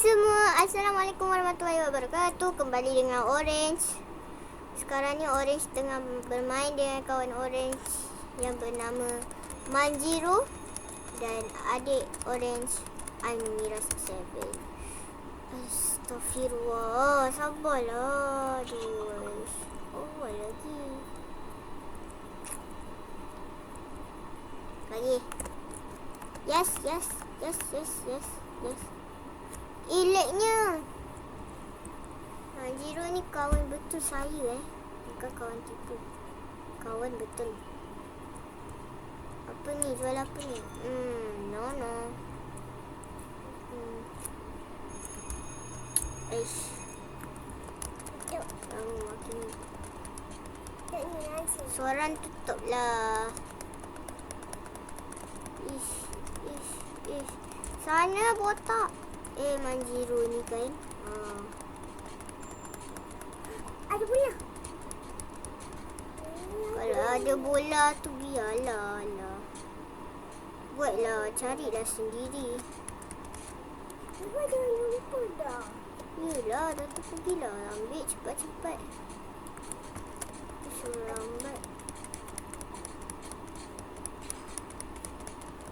semua, Assalamualaikum warahmatullahi wabarakatuh. Kembali dengan Orange. Sekarang ni Orange tengah bermain dengan kawan Orange Yang bernama Manjiro Dan adik Orange Almira Seven. Astaghfirullah Sabarlah Aduh Oh lagi. Lagi. Yes, yes, yes, yes, yes, yes Eleknya. Ha, Jiro ni kawan betul saya eh. Bukan kawan tipu. Kawan betul. Apa ni? Jual apa ni? Hmm, no no. Hmm. Eish. Kamu makin. Suara tutup lah. Ish, ish, ish. Sana botak. Eh Manjiro ni kan ha. Ada bola. Kalau ada bola tu biarlah lah. Buatlah carilah sendiri Apa dah lupa dah. Yelah dah tu pergilah Ambil cepat-cepat Suruh lambat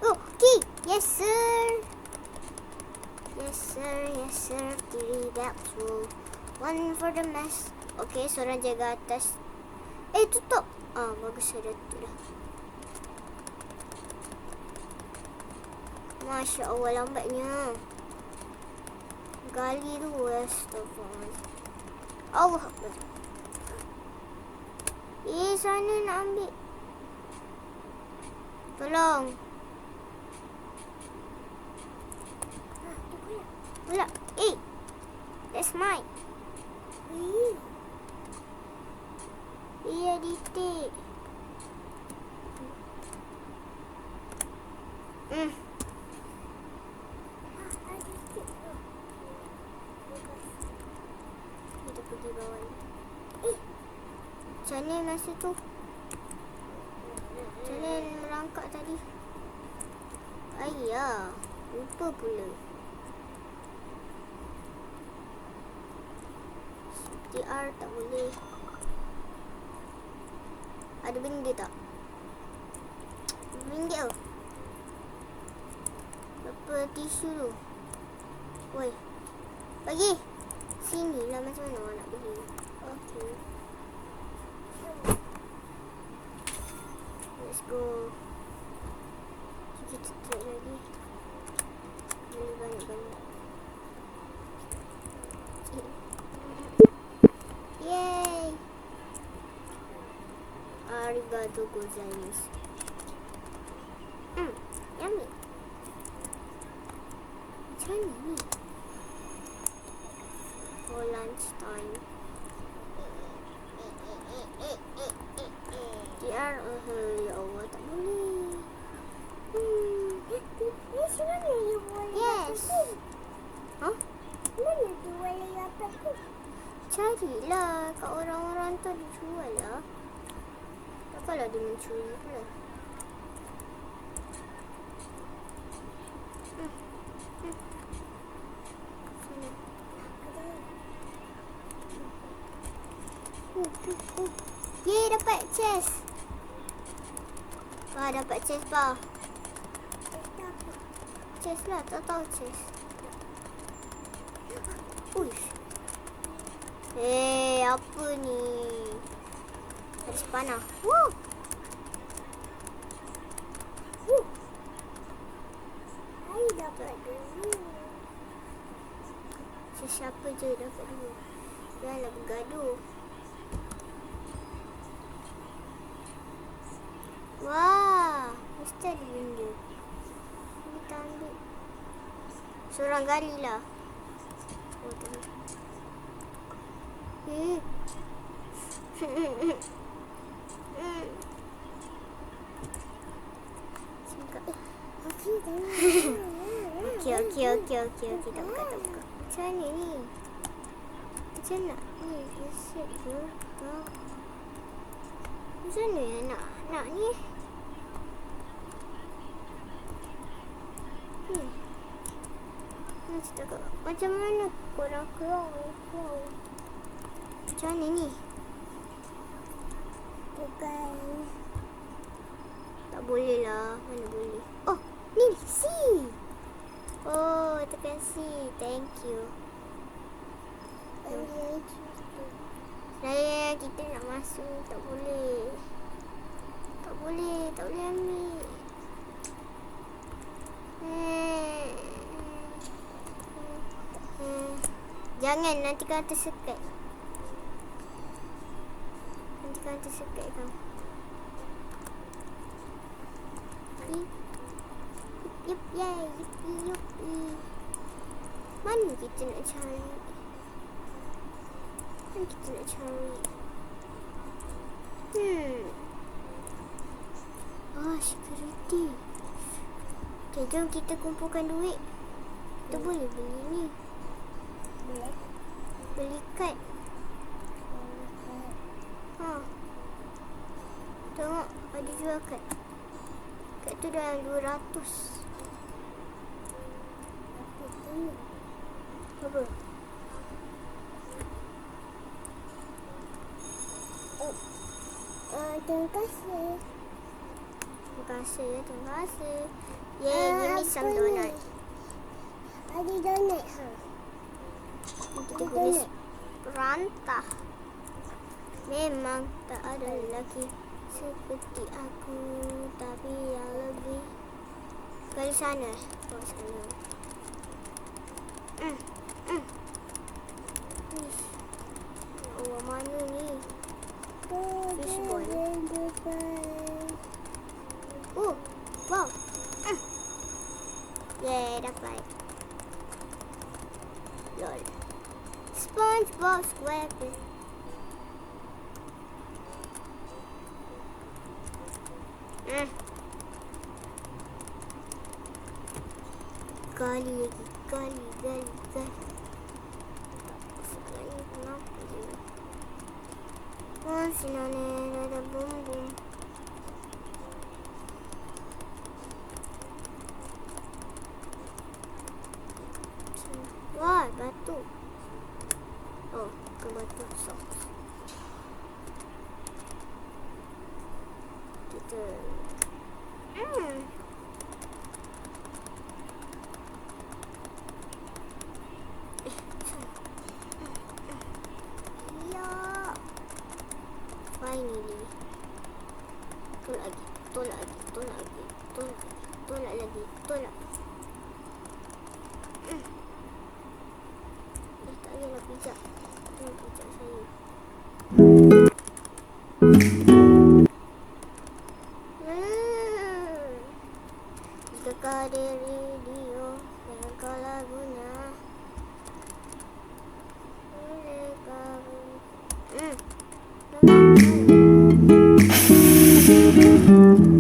Oh key Yes sir Yes sir, yes sir, three that's all. One for the mess. Okay, seorang jaga atas. Eh, tutup. Ah, bagus ada tu dah. Masya Allah lambatnya. Gali tu, astagfirullah. Allah Akbar. Eh, sana nak ambil. Tolong. Pula. Eh. That's mine. Ditik. Hmm. ada sikit tu. Kita pergi bawah ni. Eh. Macam mana masa tu? Macam mana merangkak tadi? Ayah. Lupa pula. TR tak boleh. Ada benda tak? Ringgit tu. Berapa tisu tu? Woi. Bagi. Sini lah macam mana awak nak bagi. Okay. Let's go. Kita try lagi. Beli banyak-banyak. Macam mana ni? For lunch time. Tak boleh. Hmm. Eh, eh, mana you boleh Yes. Huh? Mana dapat tu? Carilah kat orang-orang tu dia jual lah. Pula. Hmm. Hmm. Sana. Uh, uh, uh. Yeay, dapat chest. Wah, dapat chest. Eh, apa. Chest lah, tak tahu chest. Uish. Eh, apa ni? Ada sepanah. Woo! Uh. Saya dapat dulu. Sesiapa je dapat dulu. Janganlah bergaduh. Wah, mesti ada benda. Kita ambil. Seorang gali lah. Oh, boleh. Eh. Hmm. Singkat. Eh. Okey, tengok. Okey, okey, okey, okey. Tak buka, tak buka. Macam mana ni? Macam nak ni? Reset ke? Ha? Macam mana yang nak, nak ni? Hmm. Macam cakap, macam mana korang keluar? Macam mana ni? Bukan. Tak boleh lah. Mana boleh? Oh, ni C. Oh, tekan C. Thank you. Saya kita nak masuk. Tak boleh. Tak boleh. Tak boleh ambil. Hmm. Hmm. Jangan nanti kau tersekat. Nanti kau tersekat kau. Yup, yay. Yupi, yupi. Mana kita nak cari? Mana kita nak cari? Hmm. Oh, security. Okay, jom kita kumpulkan duit. Kita boleh beli ni. boleh. Beli kad. Ha. Tengok, ada jual kad. Kad tu dah 200. Apa? Uh, terima kasih. Terima kasih terima kasih. Yay, Ah, give me some donut. Ada donat ha. Kita tulis perantah. Memang tak ada lelaki seperti aku tapi yang lebih Kali sana. Oh, sana. Hmm. Hmm. Ish. Oh, mana ni? Fishball. Oh, wow. Hmm. Yeay, dapat. Lol. SpongeBob SquarePants. Hmm. Kali lagi, kali, kali, kali. Soalan ni kenapa je? Oh, sinane ada bum bum. Wah, batu. Oh, ke batu socks. Kita Hmm. Ya. Finally. Tolak lagi, tolak tolak lagi, tolak tolak lagi, tolak. Hmm. Eh, tak payahlah pijak. Jangan pijak saya. Hmm. Jika kau ada radio Yang kau lagunya Boleh kau Hmm Jika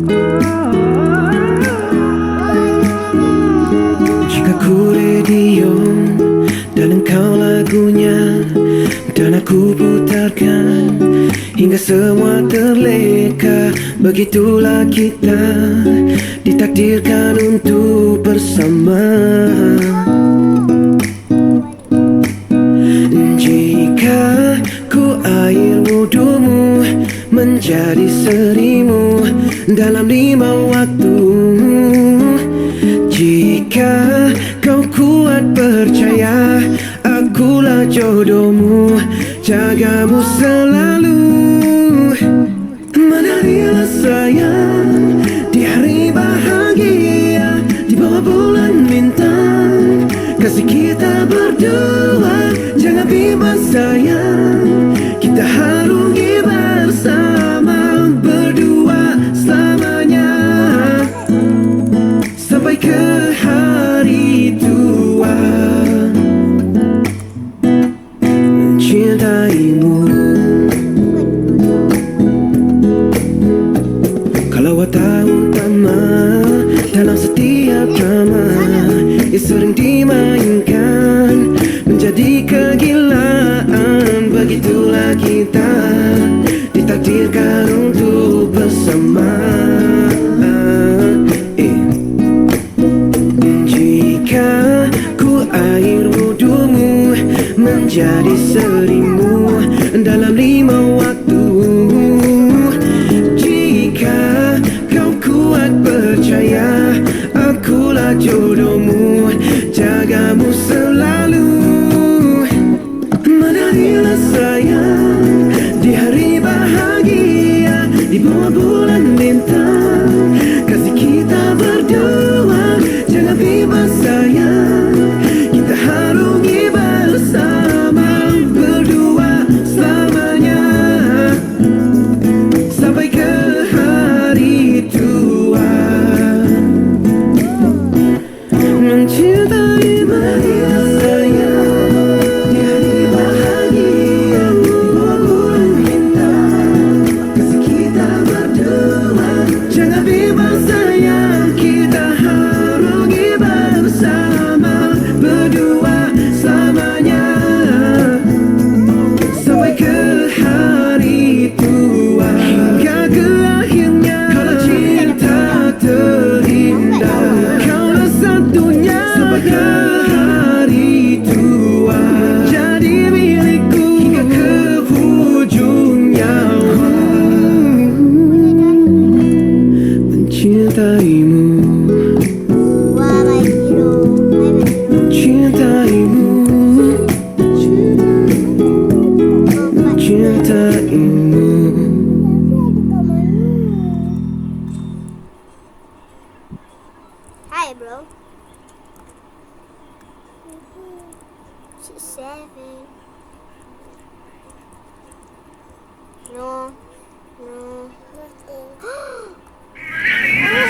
hingga semua terleka Begitulah kita ditakdirkan untuk bersama. Jika ku air wudumu menjadi serimu dalam lima waktu Jika kau kuat percaya Akulah jodohmu. Jagamu selalu sayang Di hari bahagia Di bawah bulan bintang Kasih kita berdua Jangan bimbang sayang. Kita harungi begitulah kita ditakdirkan untuk bersama eh. Jika ku air wudhumu menjadi sering. Hi, bro. Mm-hmm. She's seven. No. No. Nothing.